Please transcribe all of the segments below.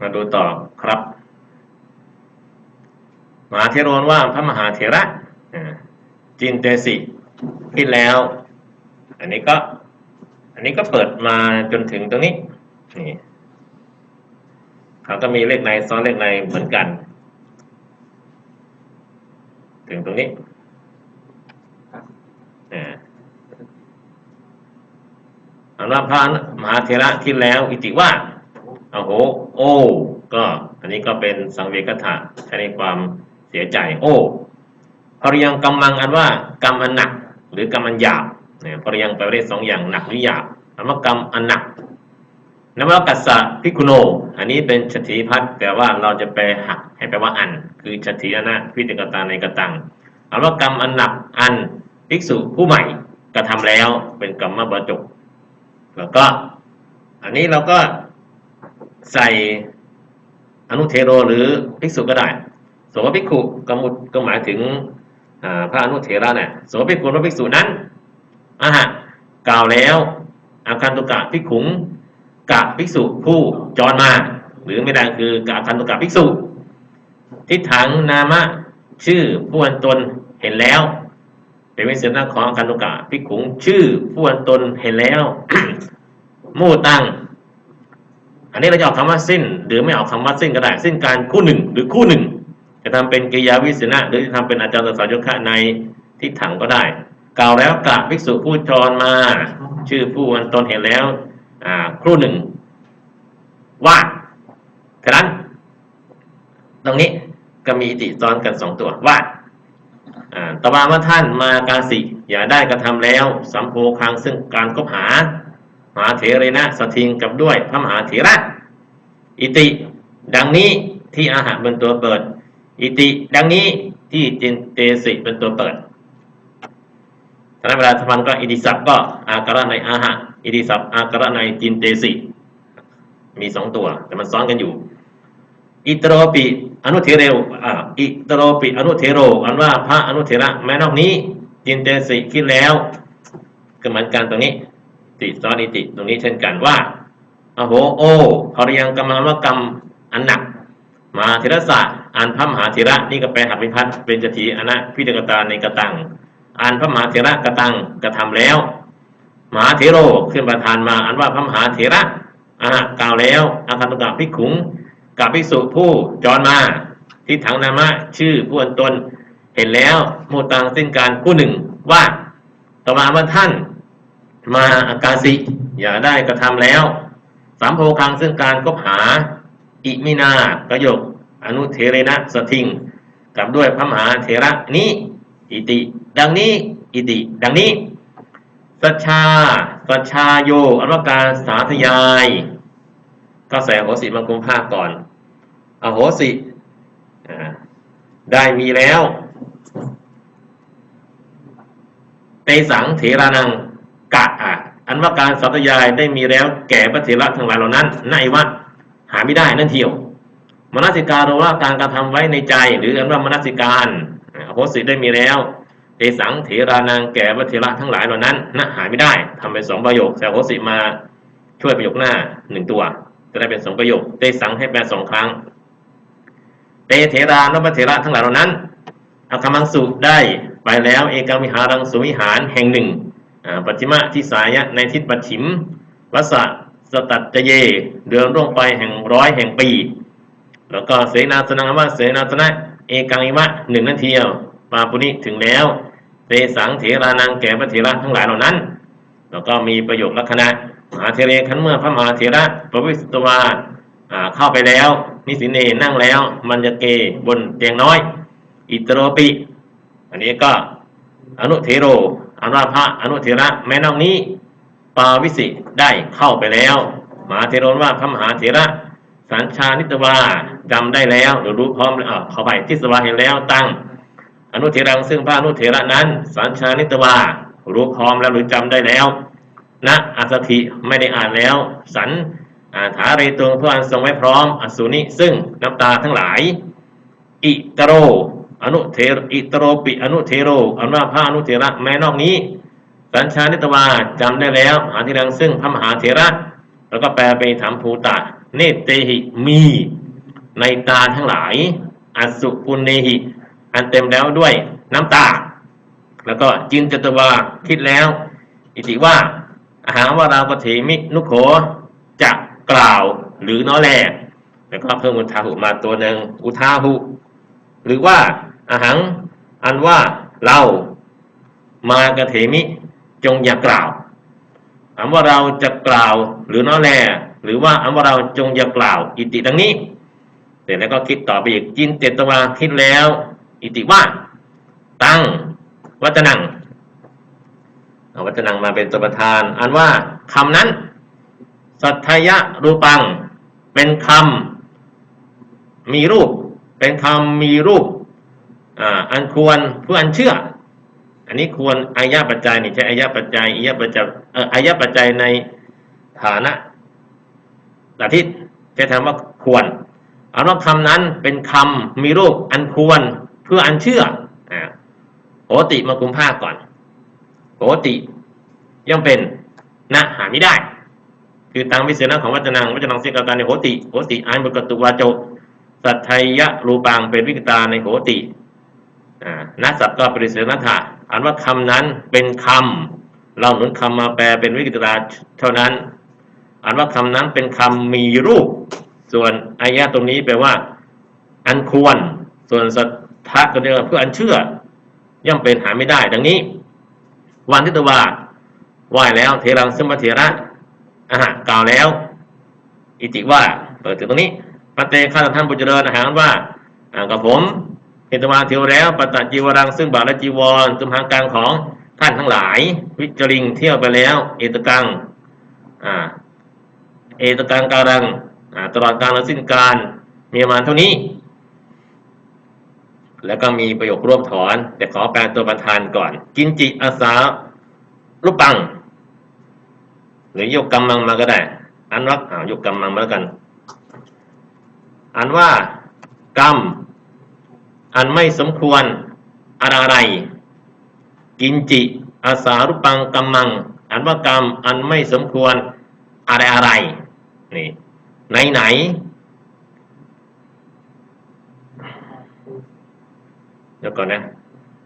มาดูต่อครับ มหาเทโรนว่าพระมหาเถระจินเตสิที่แล้ว อันนี้ก็ อันนี้ก็เปิดมาจนถึงตรงนี้นี่เขาก็มีเลขในซ้อนเลขในเหมือนกัน ถึงตรงนี้อ่าอันว่าพระมหาเถระที่แล้วอิติว่า โอ้โห โอ้ ก็อันนี้ก็เป็นสังเวกถะใช้ในความเสียใจ โอ้พริยังกำมังอันว่ากรรมอันหนัก หรือกรรมอันหยาบเนี่ยพริยังแปลได้สองอย่างหนักหรือหยาบคำว่ากรรมอันหนักนวกัสสะพิคุโน อันนี้เป็นชติพัฒแต่ว่าเราจะแปลหักให้แปลว่าอัน คือชติอนะพิจิกตาในกตังอันว่ากรรมอันหนักอันภิกษุผู้ใหม่กระทำแล้วเป็นกรรมบรจกแล้วก็ อันนี้เราก็ ใส่อนุเทโรหรือภิกษุก็ได้สมมติภิกขุก็มุก็หมายถึงพระอนุเทระเนี่ยสมมติภิกขุว่าภิกษุนั้นอะฮะกล่าวแล้วอาคันตุกะภิกขุงกะภิกษุผู้จรมา หรือไม่ได้คือกะอาคันตุกะภิกษุทิฏฐังนามะชื่อผู้อันตนเห็นแล้วเป็นวิเศษของอาคันตุกะภิกขุงชื่อผู้อันตนเห็นแล้วมู่ตัง อันนี้เราจะออกคำว่าสิ้น หรือไม่ออกคำว่าสิ้นก็ได้ สิ้นการคู่หนึ่งหรือคู่หนึ่ง จะทำเป็นกิยาวิสนะ หรือจะทำเป็นอาจารย์สายคะในทิฏฐังก็ได้ กล่าวแล้วกะภิกษุผู้จรมา ชื่อผู้อันตนเห็นแล้ว อ่าครู่หนึ่ง ว่าฉะนั้น ตรงนี้ก็มีอิติซ้อนกันสองตัวว่าอ่าตบาว่าท่านมากาสิ อย่าได้กระทำแล้ว สัมโพคังซึ่งการคบหา มหาเถรนะสทิงกับด้วยพระมหาเถระ อิติ ดังนี้ที่อาหารเป็นตัวเปิด อิติ ดังนี้ที่จินเตสิเป็นตัวเปิดฉะนั้นเวลาทำก็อิติศัพท์ก็อาการะในอาหะอิติศัพท์อาการะในจินเตสิมีสองตัว แต่มันซ้อนกันอยู่ อิตโรปิอนุเทเรวอ่าอิตโรปิอนุเทโร อันว่าพระอนุเทระแม้นอกนี้จินเตสิคิดแล้วก็เหมือนกันตรงนี้ ติซ้อนอิติ ตรงนี้เช่นกันว่าอโหโอภริยังกรรมวกรรมอันหนักมหาเทระสะอ่านพระมหาเถระนี่ก็แปลหักพิพัฒน์เป็นจถีอนะพิจกตาในกตังอ่านพระมหาเถระกตังกระทำแล้วมหาเถโรขึ้นประทานมาอันว่าพระมหาเถระอ่ากล่าวแล้วอาคันตุกะภิขุงกับภิกษุผู้จรมาที่ถังนามะชื่อผู้อันตนเห็นแล้วโมตังสิ้นการผู้หนึ่งว่าต่อมาเมื่อท่าน มาอากาสิอย่าได้กระทำแล้วสามโพคังซึ่งการคบหาอิมินาประโยคอนุเทเรนะสทิงกับด้วยพระมหาเถระนี้อิติ ดังนี้อิติ ดังนี้สัชชาสัชชาโยอันว่าการสาธยาย ก็ใส่โหสิมังคุมภาคก่อนอโหสิได้มีแล้วเตสังเถรานัง อันว่าการสัตยายได้มีแล้วแก่พระเถระทั้งหลายเหล่านั้นในว่าหาไม่ได้นั่นเที่ยว มนสิการว่าการกระทำไว้ในใจ หรืออันว่ามนสิการโหสิได้มีแล้วเตสังเถรานังแก่พระเถระทั้งหลายเหล่านั้นนะหาไม่ได้ทำเป็นสองประโยคแต่โหสิมาช่วยประโยคหน้าหนึ่งตัว จะได้เป็นสองประโยคเตสังให้แปลสองครั้งเตเถรานพระเถระทั้งหลายเหล่านั้นอาคามังสุได้ไปแล้วเอกาวิหารังสุวิหารแห่งหนึ่ง ปัจฉิมะทิสายะในทิศปัจฉิมวัสสะสตัจเจเย เดือนร่วงไปแห่งร้อยแห่งปี แล้วก็เสนาสนังว่าเสนาสนะ เอกังอิมะหนึ่งนาทียวปาปุนิถึงแล้วเตสังเถรานังแก่พระเถระทั้งหลายเหล่านั้น แล้วก็มีประโยคลักษณะมหาเทเรขันเมื่อพระมหาเถระประวิสตวาอ่าเข้าไปแล้ว นิสิเนนั่งแล้ว มันจะเกบนเตียงน้อย อิตโรปิ อันนี้ก็อนุเทโร อันว่าพระอนุเทระแม้นอกนี้ ปาวิสิได้เข้าไปแล้วมหาเทโรว่าพระมหาเถระสัญชานิตวาจำได้แล้วหรือรู้พร้อมแล้วอ่าเข้าไปทิสวาเห็นแล้วตั้ง อนุเทรังซึ่งพระอนุเทระนั้น สัญชานิตวารู้พร้อมแล้วหรือจำได้แล้วนะอัสถิไม่ได้อ่านแล้ว สันอาถาเรตวงเพื่ออันทรงไว้พร้อมอสุนิซึ่งน้ำตาทั้งหลาย อิตโร อนุเทรอิตโรปิอนุเทโรอันว่าอนุเทระแม้นอกนี้ สัญชานิตวาจำได้แล้วหาเทรังซึ่งพระมหาเถระ แล้วก็แปลไปถามภูตะ เนเตหิมีในตาทั้งหลาย อสุปุณเนหิ อันเต็มแล้วด้วยน้ำตา แล้วก็จินจตวาคิดแล้ว อิติว่าอาหารว่าเราปเถมินุโขจะกล่าวหรือน้อแลแล้วก็เพิ่มอุทาหุมาตัวหนึ่งอุทาหุ หรือว่า อาหารอันว่าเรามากระเถมิจงอย่ากล่าวอันว่าเราจะกล่าวหรือน้อแล หรือว่าอันว่าเราจงอย่ากล่าว อิติดังนี้ เสร็จแล้วก็คิดต่อไปอีกจินเจตวาคิดแล้ว อิติว่า ตั้งวัจนังเอาวัจนังมาเป็นตัวประธาน อันว่าคำนั้น สัทธยะรูปัง เป็นคำมีรูป เป็นคำมีรูป อันควรเพื่ออันเชื่อ อันนี้ควรอายะปัจจัยนี่ใช้อายะปัจจัยอายะปัจจัยเอ่ออายะปัจจัยในฐานะอาทิตใช้คำว่าควรเอาว่าคำนั้นเป็นคำมีรูปอันควรเพื่ออันเชื่ออ่าโหติมาคุมภาคก่อนโหติย่อมเป็นนะหาไม่ได้ คือตามวิเศษณะของวัจนังวัจนังเสกการในโหติโหติอันบกตุวาโจสัทไทยะรูปังเป็นวิกตาในโหติ นักสัตว์ก็ปริเสนัตถะอันว่าคำนั้นเป็นคำเราหนุนคำมาแปลเป็นวิกฤตราเท่านั้น อันว่าคำนั้นเป็นคำมีรูป ส่วนอายะตรงนี้แปลว่า อันควร ส่วนสัทธะตัวนี้เพื่ออันเชื่อย่อมเป็นหาไม่ได้ ดังนี้ วันทิตวาไหว้แล้วเทรังสมเถระอาหะกล่าวแล้ว อิติว่า เปิดถึงตรงนี้ปเตข้าท่านบุญเจริญอาหารว่าอ่ากับผม เห็นตมาเทียวแล้วปตะจีวรังซึ่งบาทและจีวรตุมหางกลางของท่านทั้งหลาย วิจริงเที่ยวไปแล้ว เอตกังอ่าเอตกังการังอ่าตลอดการและสิ้นการมีประมาณเท่านี้ แล้วก็มีประโยครวบถอน แต่ขอแปลตัวประธานก่อน กินจิอาสารูปปัง หรือยกกำมังมาก็ได้ อันว่าอ่ายกกำมังมาแล้วกัน อันว่ากรรม อันไม่สมควรอะไร กินจิ อาสารุปังกรรมัง อันว่ากรรมอันไม่สมควรอะไรอะไรนี่ไหนไหนเดี๋ยวก่อนนะ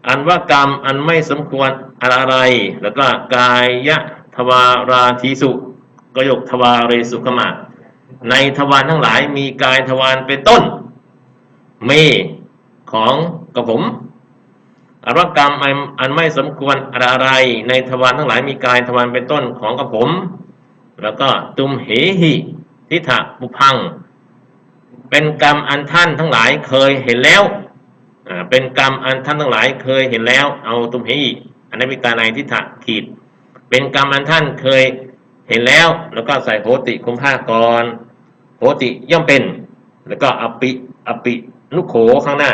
อันว่ากรรมอันไม่สมควรอะไร แล้วก็กายะทวาราทีสุกยกทวาเรสุขมา ในทวารทั้งหลายมีกายทวารเป็นต้น เม ของกับผมอารกรรมอันไม่สมควรอะไรในทวารทั้งหลายมีกายทวารเป็นต้นของกับผม แล้วก็ตุมเหหิทิฏฐปุพัง เป็นกรรมอันท่านทั้งหลายเคยเห็นแล้วเป็นกรรมอันท่านทั้งหลายเคยเห็นแล้ว เอาตุมเหหิอันนั้นวิตาในทิฏฐขีด เป็นกรรมอันท่านเคยเห็นแล้ว แล้วก็ใส่โหติคุมผ้ากรโหติย่อมเป็น แล้วก็อปิอปินุโขข้างหน้า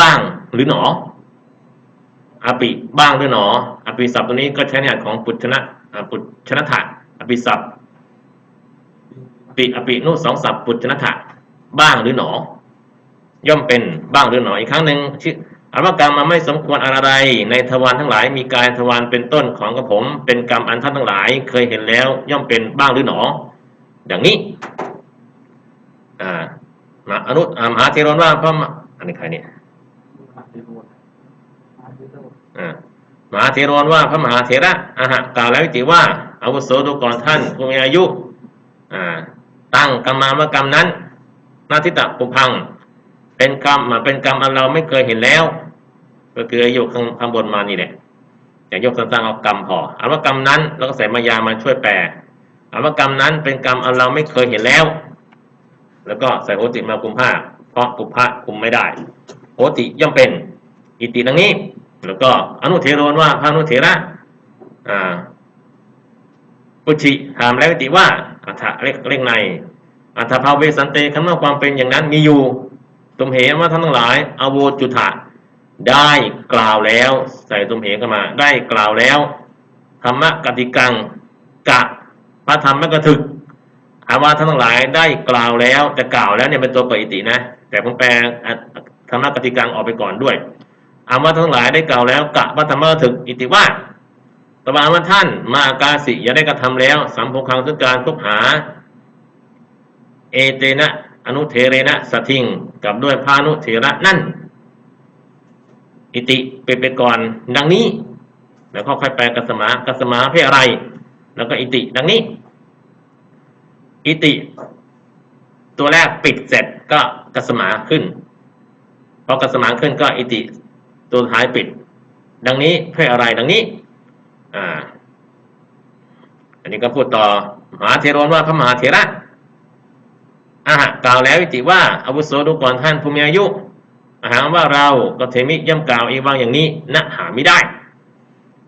บ้างหรือหนออปิบ้างหรือหนออปิศัพท์ตัวนี้ก็ใช้ในอันของปุชนะปุชนะถะอปิศัพท์ปิอปินุสองศัพท์ปุชนะถะบ้างหรือหนอ ย่อมเป็นบ้างหรือหนออีกครั้งหนึ่งชื่ออันว่ากรรมมันไม่สมควรอะไร ในทวารทั้งหลาย มีกายทวารเป็นต้นของกระผม เป็นกรรมอันท่านทั้งหลาย เคยเห็นแล้ว ย่อมเป็นบ้างหรือหนอ อย่างนี้อ่ามาอนุอมหาเทรนว่าพระมอันนี้ใครเนี่ย มหาเทรนว่าพระมหาเถระอาหะกล่าวแล้ววิจิว่าอาวุโสดูก่อนท่านผู้มีอายุอ่าตั้งกรรมามกรรมนั้นนาทิตะปุพัง เป็นกรรมอะเป็นกรรมอันเราไม่เคยเห็นแล้ว ก็คือยกข้างข้างบนมานี่แหละอย่ายกสั้นๆเอากรรมพออันว่ากรรมนั้นแล้วก็ใส่มายามาช่วยแปลอันว่ากรรมนั้นเป็นกรรมอันเราไม่เคยเห็นแล้ว แล้วก็ใส่โหติมาคุมผ้าเพราะปุพพะคุมไม่ได้โหติย่อมเป็น อิติดังนี้ แล้วก็อนุเทโรนว่าพระอนุเถระอุชิถามแล้ววิติว่าอัฏฐะเล็กเล็กใน อัฏฐภาเวสันเตคำว่าความเป็นอย่างนั้นมีอยู่ตุมเหว่าท่านทั้งหลาย อโวจุถะได้กล่าวแล้ว ใส่ตุมเหเข้ามา ได้กล่าวแล้วธรรมกติกังกะพระธรรมกถึกอาว่าท่านทั้งหลายได้กล่าวแล้วแต่กล่าวแล้วเนี่ยเป็นตัวปอิตินะ แต่ผมแปลธรรมกติกังออกไปก่อนด้วย อาว่าทั้งหลายได้กล่าวแล้วกะพระธรรมกถึกอิติว่าตบาว่าท่าน มาอากาสิอย่าได้กระทำแล้วสัมโพคังซึ่งการคบหา เอเตนะอนุเทเรนะสทิงกับด้วยพานุเทระนั่น อิติเป็นไปก่อนดังนี้ แล้วก็ค่อยแปลกัสมากัสมาเพื่ออะไร แล้วก็อิติดังนี้ อิติ ตัวแรกปิดเสร็จก็กัสมาขึ้นพอกัสมาขึ้นก็อิติ ตัวท้ายปิด ดังนี้เพื่ออะไรดังนี้ อ่า อันนี้ก็พูดต่อมหาเทโรนว่าพระมหาเถระอ่ากล่าวแล้วอิติว่าอาวุโสดูก่อนท่านผู้มีอายุอาหารว่าเราก็เทมิย่ำกล่าวเอวังอย่างนี้ณหาไม่ได้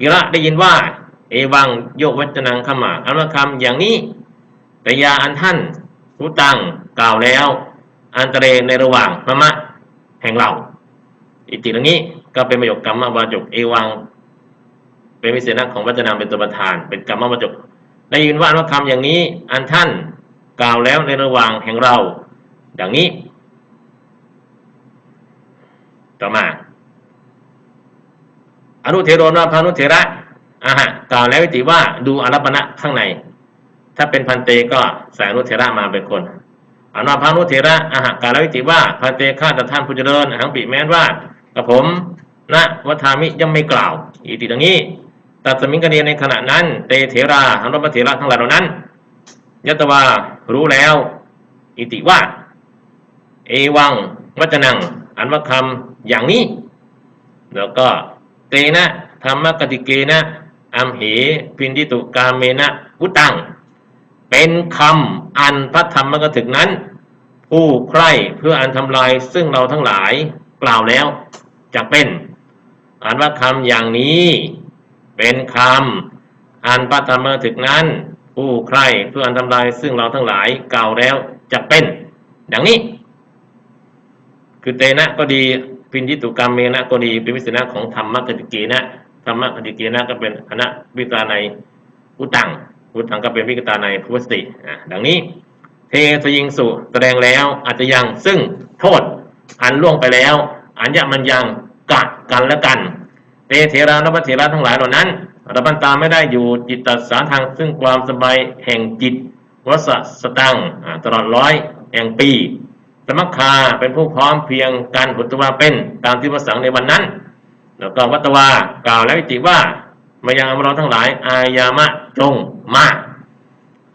กิระได้ยินว่า เอวังโยกวัจนังขมาอันว่าคำอย่างนี้แต่ยาอันท่านผู้ตังกล่าวแล้ว อันตรในระหว่างมะมะแห่งเรา อิติตรงนี้ ก็เป็นประโยคกรรมวาจกเอวัง เป็นวิเศษณะของวัจนามเป็นตัวประธาน เป็นกรรมวาจกได้ยินว่าอนว่าคำอย่างนี้ อันท่านกล่าวแล้วในระหว่างแห่งเรา ดังนี้ ต่อมา อนุเทโรนว่าพานุเทระอ่าฮะกล่าวแล้ววิติว่าดูอรัปณะข้างใน ถ้าเป็นพันเตก็ใส่อนุเทระมาเป็นคนอนุพานุเทระอาหะกล่าวแล้ววิติว่าพันเตข้าแต่ท่านผู้เจริญหังปิแม้นว่ากับผม ณวัฏามิยังไม่กล่าว อีติดังนี้ตัดสมิงกเนียในขณะนั้น เตเถราหันรพเถระทั้งหลายเหล่านั้นยตวารู้แล้ว อิติว่า เอวังวัจนัง อันว่าคำอย่างนี้ แล้วก็เตนะธรรมกติเกนะอัมเหพินดิตุกาเมนะวุตัง เป็นคำอันพระธรรมกถึกนั้น ผู้ใคร่เพื่ออันทำลายซึ่งเราทั้งหลายกล่าวแล้วจะเป็น อันว่าคำอย่างนี้ เป็นคำอันพระธรรมถึกนั้น ผู้ใคร่เพื่ออันทำลายซึ่งเราทั้งหลายกล่าวแล้วจะเป็นดังนี้ คือเตนะก็ดีพินยิตุกรรมเมนะก็ดีเป็นวิสนะของธรรมกติเกนะธรรมกติเกนะก็เป็นคณะวิตาในอุตังอุตังก็เป็นวิกตาในพุทธสติอะดังนี้ เทสยิงสุแสดงแล้วอาจจะยังซึ่งโทษอันล่วงไปแล้ว อันยะมันยัง กันและกันเตเทรานพเทระทั้งหลายเหล่านั้นระบันตาไม่ได้อยู่จิตตสาทางซึ่งความสบายแห่งจิตวสสตังตลอดร้อยแห่งปีสมัคคาเป็นผู้พร้อมเพียงการหุตวาเป็นตามที่พระสังในวันนั้น แล้วก็วัตวากล่าวแล้ววิจิว่ามายังอมรทั้งหลาย อายามะจงมา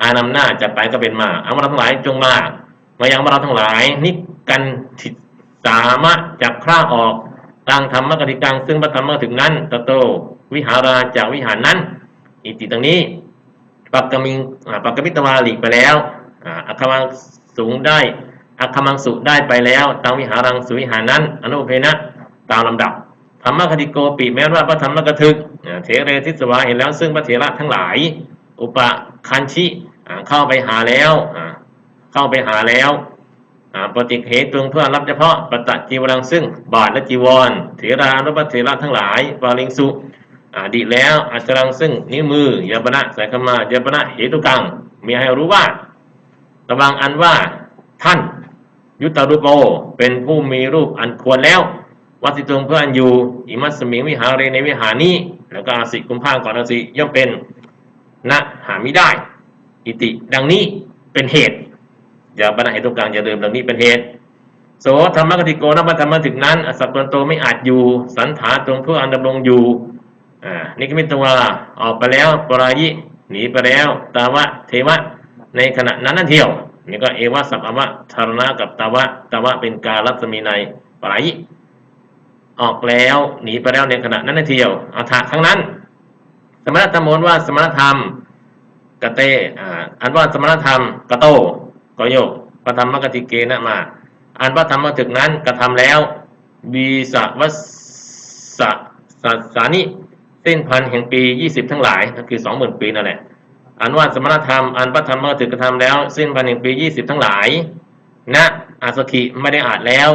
อานำหน้าจะไปก็เป็นมาอมรทั้งหลายจงมามายังอมรทั้งหลายนิกันทิสามะจากคร่าออก ต่างธรรมกติกังซึ่งพระธรรมถึงนั้นตโต วิหาราจากวิหารนั้น อิติตรงนี้ปักกมิงปักกมิตวาหลีกไปแล้วอัคมังสูงได้อัคคมังสุได้ไปแล้วตังวิหารังสุวิหารนั้น อนุเพนะตามลำดับธรรมคติโกปีแม้ว่าพระธรรมกถึกเทเรทิสวาเห็นแล้วซึ่งพระเถระทั้งหลาย อุปคันชิเข้าไปหาแล้วเข้าไปหาแล้ว ปฏิเหตุเพื่อรับเฉพาะปตะจีวรังซึ่ง บาทและจีวรเถรานุปเถระทั้งหลายปาลิงสุดีแล้วอาจรังซึ่งนิ้วมือยาบนะใส่ขมายาบนะเหตุกัง มีให้รู้ว่า ระวังอันว่าท่าน ยุตตรุโปเป็นผู้มีรูปอันควรแล้ววัติตรงเพื่ออันอยู่อิมัสมิงวิหารเรในวิหารนี้ แล้วก็อาสิกุมภาก่อนอาสิย่อมเป็นณหาไม่ได้ อิติดังนี้เป็นเหตุ อย่าบรรณาเหตุตรงกลางอย่าลืมดังนี้เป็นเหตุโสธรรมกติโกนับธรรมถึงนั้นอสัตตนโตไม่อาจอยู่ สันถาตรงเพื่ออันดำรงอยู่อ่านิกมิตวาออกไปแล้วปรายิหนีไปแล้ว ตาวะเทวะ ในขณะนั้นนั่นเที่ยวนี่ก็เอวะสัพพะธารณะกับตาวะตาวะเป็นการรัศมีในปรายิออกแล้วหนีไปแล้วในขณะนั้นนั่นเที่ยวอาถาครั้งนั้น สมณธรรมมนว่าสมณธรรมกเตอ่าอันว่าสมณธรรมกโต ก็โยกพระธรรมกติเกนะมา อันว่าธรรมถึกนั้นกระทำแล้ววีสวัสสะสัสานิสิ้นพันแห่งปียี่สิบทั้งหลายก็คือสองหมื่นปีนั่นแหละอันว่าสมณธรรมอันพระธรรมถึกกระทำแล้วสิ้นพันแห่งปียี่สิบทั้งหลายณอาสกิไม่ได้อาจแล้ว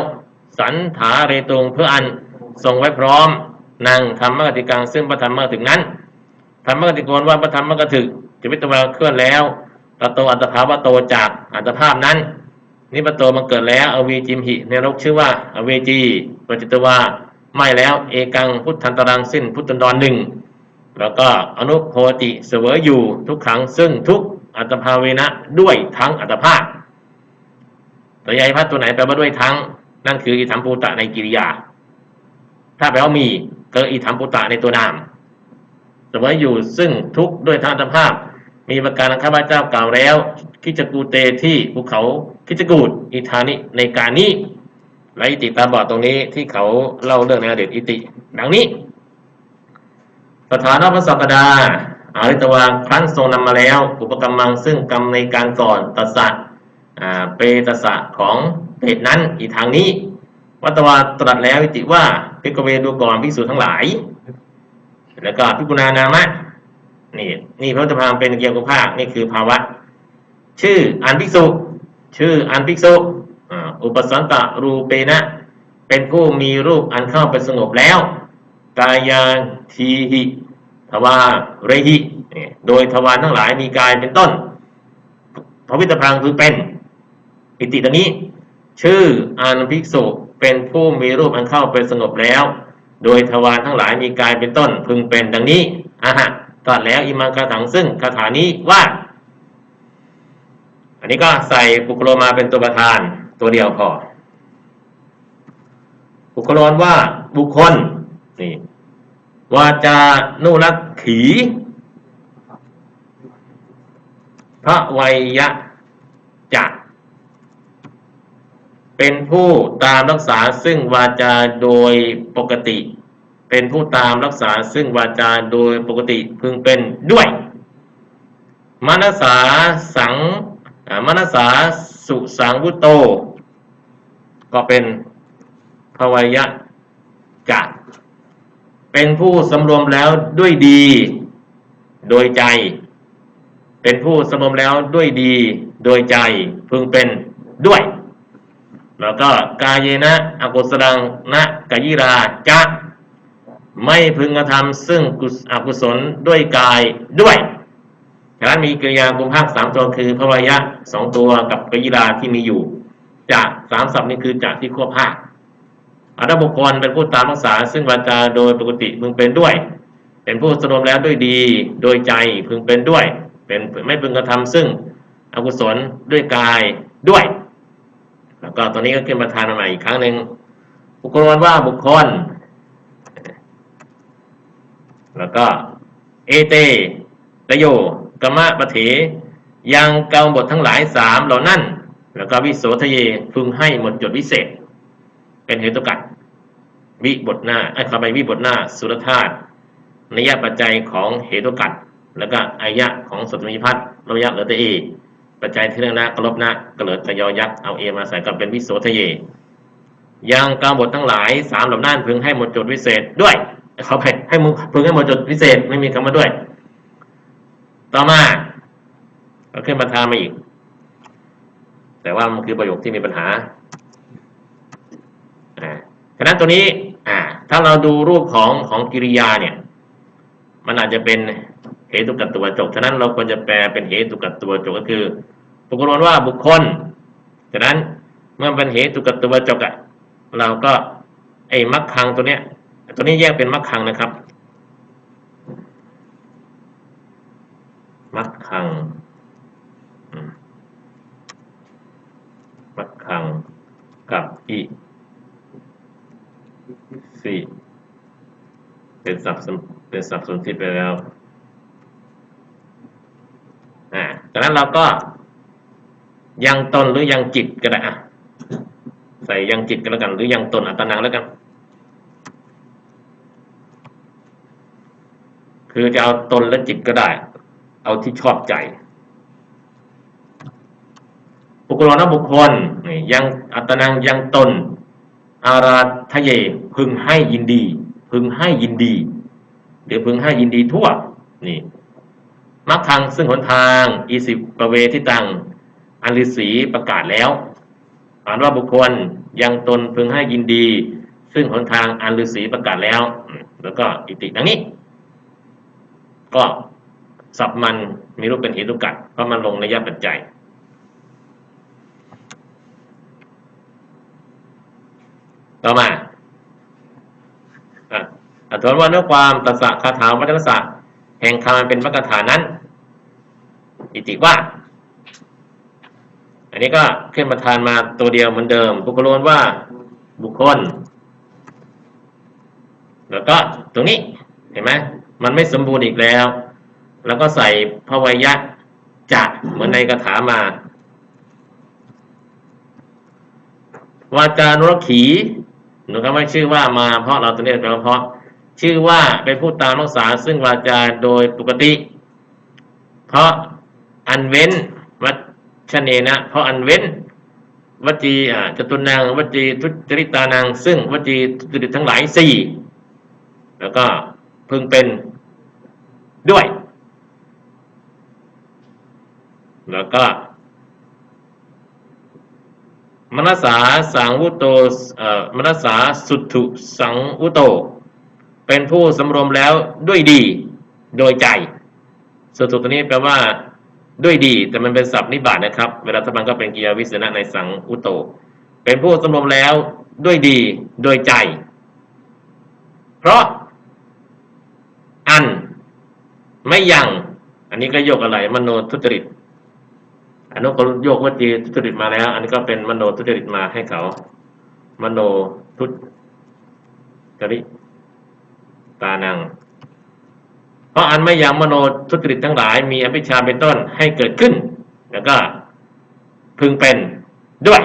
สันถาเรตุงเพื่ออันทรงไว้พร้อมนางธรรมกติกังซึ่งพระธรรมถึงนั้นธรรมกติกนว่าพระธรรมกถึกจะวิตวาเคลื่อนแล้ว ตโตอัตภาวะโตจากอัตภาพนั้น นิปโตมันเกิดแล้วอวีจิมหิในรกชื่อว่าอเวจีปจิตวาไม่แล้วเอกังพุทธันตรังสิ้นพุทธันดรหนึ่งแล้วก็อนุโพติเสวยอยู่ทุกขังซึ่งทุกอัตภาเวนะด้วยทั้งอัตภาพตัวยายพัดตัวไหนแปลว่าด้วยทั้ง นั่นคืออิทัมปูตะในกิริยา ถ้าแปลว่ามีก็อิทัมปูตะในตัวนามเสมออยู่ซึ่งทุกด้วยทานภาพ มีประการข้าพเจ้ากล่าวแล้ว คิจกูเตที่ภูเขาคิจกูดอิธานิในการนี้และอิติตาบอดตรงนี้ที่เขาเล่าเรื่องในอดีตอิติ ดังนี้ สถานะพระสักดาอาริตวาครั้นทรงนำมาแล้ว อุปกรรมังซึ่งกรรมในการก่อนตัสสะอ่าเปตสสะของเหตุนั้นอีกทางนี้ วัตวาตรัสแล้วอิติว่าพิกเวดูก่อนภิกษุทั้งหลาย แล้วก็พิกุณานามะ นี่นี่พระพุทธพามเป็นเกียรติภาคนี่คือภาวะ ชื่ออันภิกษุ ชื่ออันภิกษุอุปสันตะรูเปนะ เป็นผู้มีรูปอันเข้าไปสงบแล้ว กายาทีหิทวาเรหิโดยทวารทั้งหลายมีกายเป็นต้น พระวิตรพังคือเป็นอิติตรงนี้ ชื่ออันภิกษุเป็นผู้มีรูปอันเข้าไปสงบแล้ว โดยทวารทั้งหลายมีกายเป็นต้น พึงเป็นดังนี้อะฮะ ตรัสแล้วอิมังคาถังซึ่งคาถานี้ว่า อันนี้ก็ใส่ปุคโลมาเป็นตัวประธานตัวเดียวพอบุคคลว่าบุคคลนี่วาจานุรักขีพระวัยยะจะเป็นผู้ตามรักษาซึ่งวาจาโดยปกติ เป็นผู้ตามรักษาซึ่งวาจาโดยปกติพึงเป็นด้วยมนสาสังอ่ามนสาสุสังวุโต ก็เป็นภวยะจะเป็นผู้สำรวมแล้วด้วยดี โดยใจ เป็นผู้สำรวมแล้วด้วยดี โดยใจพึงเป็นด้วย แล้วก็กายเยนะอกุศลังนะกายิราจะ ไม่พึงกระทำซึ่งกุศอกุศลด้วยกายด้วยฉะนั้นมีกริยากุมภาคสามตัวคือภวยะสองตัวกับกายิราที่มีอยู่จะสามศัพท์นี้คือจะที่ควบภาคอัตบุคคลเป็นผู้ตามรักษา ซึ่งวาจาโดยปกติพึงเป็นด้วย เป็นผู้สรวมแล้วด้วยดี โดยใจพึงเป็นด้วย เป็นไม่พึงกระทำซึ่งอกุศลด้วยกายด้วย แล้วก็ตัวนี้ก็ขึ้นประธานมาใหม่อีกครั้งหนึ่งบุคคลว่าบุคคล แล้วก็ เอเตตโยกมะปะเถยังเกาบททั้งหลายสามเหล่านั้น แล้วก็วิโสทะเยพึงให้หมดจดวิเศษ เป็นเหตุกัดวิบทหน้าไอ้คำไปวิบทหน้า สุรธาตุนิยปัจจัยของเหตุกัดแล้วก็อายะของสตุนิพัฒน์ระยะเหลือแต่เอปัจจัยที่เรื่องหน้ากลบหน้ากระเลือตะยอยักษ์เอาเอมาใส่กับเป็นวิโสทะเยยังกาบททั้งหลายสามเหล่านั้นพึงให้หมดจดวิเศษด้วย เขาไปให้มึงพึงให้หมดจดวิเศษไม่มีคำว่าด้วย ต่อมาก็ขึ้นมาทานมาอีก แต่ว่ามันคือประโยคที่มีปัญหาอ่าฉะนั้นตัวนี้อ่าถ้าเราดูรูปของของกิริยาเนี่ย มันอาจจะเป็นเหตุกัตตัวจกฉะนั้นเราควรจะแปลเป็นเหตุกัตตัวจกก็คือบุคคลว่าบุคคลฉะนั้นเมื่อเป็นเหตุกัตตัวจกอะเราก็ไอ้มักคังตัวเนี้ย ตัวนี้แยกเป็นมักคังนะครับมักคังมมักคังกับอีสีเป็นสับสนเป็นสับสนทิไปแล้วอ่าจากนั้นเราก็ยังตนหรือยังจิตก็ได้อะใส่ยังจิตก็แล้วกัน หรือยังตนอัตนังแล้วกัน คือจะเอาตนและจิตก็ได้ เอาที่ชอบใจบุคคลนะบุคคลนี่ยังอัตนังยังตน อาราทะเย พึงให้ยินดี พึงให้ยินดีหรือพึงให้ยินดีทั่ว นี่มักทางซึ่งหนทางอีสิบประเวทิตังอันฤษีประกาศแล้วอ่านว่าบุคคลยังตนพึงให้ยินดี ซึ่งหนทางอันฤษีประกาศแล้ว แล้วก็อิติดังนี้ ก็สับมันมีรูปเป็นเหตุกัดเพราะมันลงในยปัจจัย ต่อมาอะอัตถว่าเนื้อความตัสสะคาถาวัจนศาสตร์แห่งคำเป็นพระคาถานั้น อิติว่า อันนี้ก็ขึ้นประธานมาตัวเดียวเหมือนเดิมบุคคลว่าบุคคล แล้วก็ตรงนี้เห็นไหม มันไม่สมบูรณ์อีกแล้ว แล้วก็ใส่พระวยะจะเหมือนในคาถามาวาจานุรขีหนูก็ไม่ชื่อว่ามาเพราะเราตัวนี้เป็นเพราะ ชื่อว่าเป็นผู้ตามรักษาซึ่งวาจาโดยปกติ เพราะอันเว้นวัชเนนะ เพราะอันเว้นวจีจตุนังวจีทุจริตานัง ซึ่งวจีทุจริตทั้งหลายสี่แล้วก็ พึงเป็นด้วย แล้วก็มนัสสาสังวุโตมนัสสาสุทุสังวุโต เป็นผู้สำรวมแล้วด้วยดี โดยใจ สุทุตัวนี้แปลว่า ด้วยดี แต่มันเป็นศัพท์นิบาตนะครับ เวลาทบันก็เป็นกิยาวิเศษณะในสังอุโต เป็นผู้สำรวมแล้วด้วยดี โดยใจ เพราะ อัน ไม่ยังอันนี้ก็โยกอะไร มโนทุจริตอันนู้นก็โยกวจีทุจริตมาแล้ว อันนี้ก็เป็นมโนทุจริตมาให้เขา มโนทุจริตตานัง เพราะอันไม่ยังมโนทุจริตทั้งหลาย มีอภิชาเป็นต้นให้เกิดขึ้น แล้วก็พึงเป็นด้วย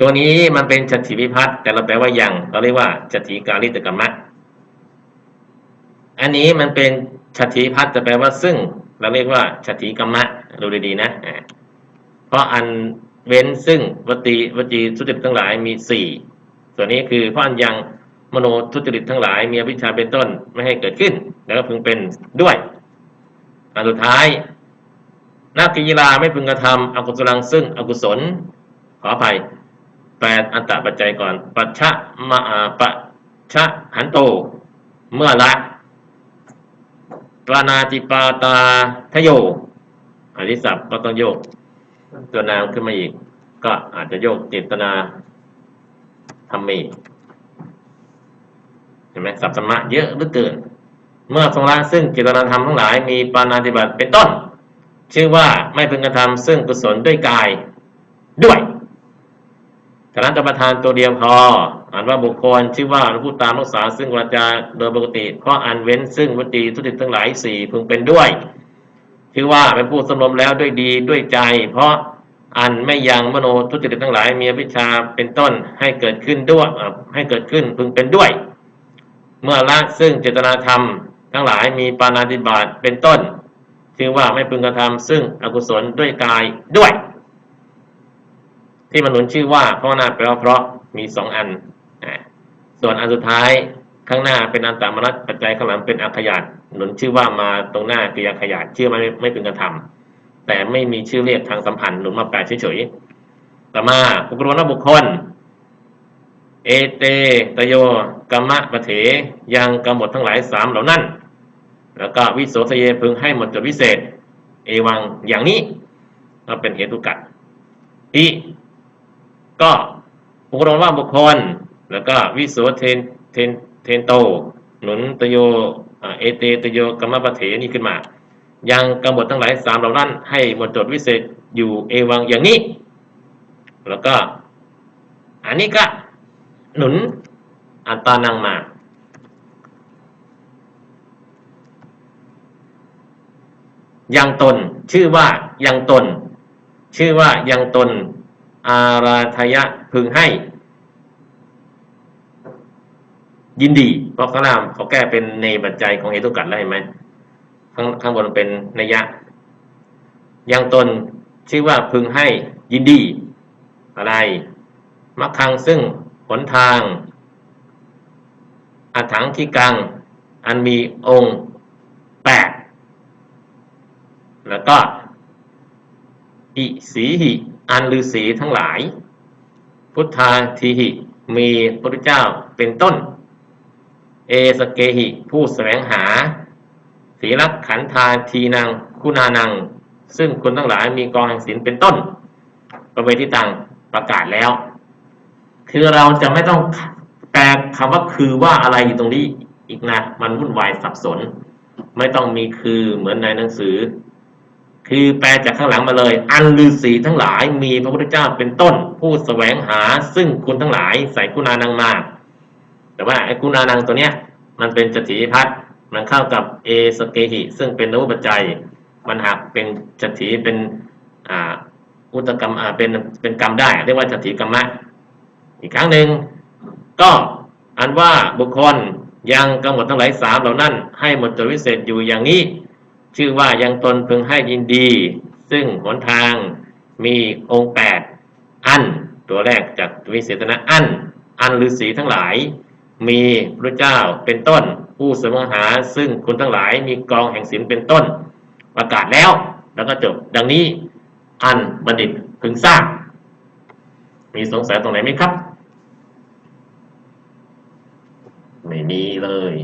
ตัวนี้มันเป็นจัตถิวิพัฒน์แต่เราแปลว่ายังเราเรียกว่าจัตถิการิตกรรมะอันนี้มันเป็นชัตถิพัฒน์จะแปลว่าซึ่ง เราเรียกว่าชัตถิกรรมะดูดีๆนะเพราะอันเว้นซึ่งวตีวจีทุจริตทั้งหลายมีสี่ส่วนนี้คือเพราะอันยังมโนทุจริตทั้งหลายมีอวิชาเป็นต้นไม่ให้เกิดขึ้น แล้วก็พึงเป็นด้วย อันสุดท้ายนากิยลาไม่พึงกระทำอกุศลังซึ่งอกุศลขออภัย แปดอันตรปัจจัยก่อน ปัจฉะมาปัจฉะหันโต เมื่อละปานาติปาตาทโยอริสัพก็ต้องโยก ตัวนามขึ้นมาอีก ก็อาจจะโยกเจตนาธรรมีเห็นไหมสัพสมะเยอะเหลือเกิน เมื่อทรงละซึ่งเจตนาธรรมทั้งหลายมีปานาติบัติเป็นต้น ชื่อว่าไม่พึงกระทำซึ่งกุศลด้วยกายด้วย ฉะนั้นจะประทานตัวเดียวพออ่านว่าบุคคลชื่อว่าผู้ตามรักษาซึ่งวาจาโดยปกติเพราะอันเว้นซึ่งวจีทุติทั้งหลายสี่พึงเป็นด้วย ชื่อว่าเป็นผู้สำรมแล้วด้วยดีด้วยใจ เพราะอันไม่ยังมโนทุจริตทั้งหลายมีอวิชาเป็นต้นให้เกิดขึ้นด้วยให้เกิดขึ้นพึงเป็นด้วย เมื่อละซึ่งเจตนาธรรม ทั้งหลายมีปานาติบาตเป็นต้น ชื่อว่าไม่พึงกระทำซึ่งอกุศลด้วยกายด้วย ที่มันหนุนชื่อว่าเพราะหน้าแปลว่าเพราะมีสองอัน ส่วนอันสุดท้ายข้างหน้าเป็นอันตามรัตปัจจัยข้างหลังเป็นอักขยาตหนุนชื่อว่ามาตรงหน้าคืออักขยาตชื่อไม่ไม่พึงกระทำแต่ไม่มีชื่อเรียกทางสัมพันธ์หนุนมาแปลเฉยๆต่อมาบุคคลวบุคคล เอเตตโยกรรมะปะเถยังกำหนดทั้งหลายสามเหล่านั้น แล้วก็วิโสทะเยพึงให้หมดจดวิเศษ เอวังอย่างนี้ก็เป็นเหตุกัดอี ก็บุคคลว่าบุคคล แล้วก็วิโสเทนเทนเทนโต หนุนตโยเอเตตโยกรรมปเถนี่ขึ้นมา ยังกำหนดทั้งหลายสามเหล่านั้น ให้หมดจดวิเศษอยู่เอวังอย่างนี้ แล้วก็ อันนี้ก็หนุนอัตตานังมายังตน ชื่อว่ายังตน ชื่อว่ายังตน อาราธยะพึงให้ ยินดีเพราะข้างล่างเขาแก้เป็นในปัจจัยของเหตุกัดแล้วเห็นไหมข้างข้างบนเป็นนัยยะยังตนชื่อว่าพึงให้ยินดี อะไรมักคังซึ่งหนทางอัถังที่กัง อันมีองค์แปดแล้วก็อิสีหิ อันลือสีทั้งหลาย พุทธาทีหิ มีพระพุทธเจ้าเป็นต้น เอสเกหิ ผู้แสวงหาศีลักขันธาทีนางคุณานัง ซึ่งคนทั้งหลายมีกองแห่งศีลเป็นต้น ประเวทิตังประกาศแล้ว คือเราจะไม่ต้องแปลคำว่าคือว่าอะไรอยู่ตรงนี้อีกนะ มันวุ่นวายสับสน ไม่ต้องมีคือเหมือนในหนังสือ คือแปลจากข้างหลังมาเลย อันฤาษีทั้งหลายมีพระพุทธเจ้าเป็นต้น ผู้แสวงหาซึ่งคุณทั้งหลายใส่คุณานังมา แต่ว่าไอ้คุณานังตัวเนี้ย มันเป็นจติพัฒน์มันเข้ากับเอสเกหิ ซึ่งเป็นนวุปัจจัย มันหักเป็นจติเป็นอ่าอุตกรรมอ่าเป็นเป็นกรรมได้ เรียกว่าจติกรรมะ อีกครั้งหนึ่งก็อันว่าบุคคลยังกำหนดทั้งหลายสามเหล่านั้น ให้หมดจดวิเศษอยู่อย่างนี้ ชื่อว่ายังตนพึงให้ยินดี ซึ่งหนทางมีองค์แปดอัน ตัวแรกจากวิเศษนะอัน อันฤาษีทั้งหลาย มีพระเจ้าเป็นต้น ผู้เสมอหาซึ่งคุณทั้งหลายมีกองแห่งศีลเป็นต้น ประกาศแล้วแล้วก็จบ ดังนี้ อันบัณฑิตพึงทราบมีสงสัยตรงไหนไหมครับ ไม่มีเลย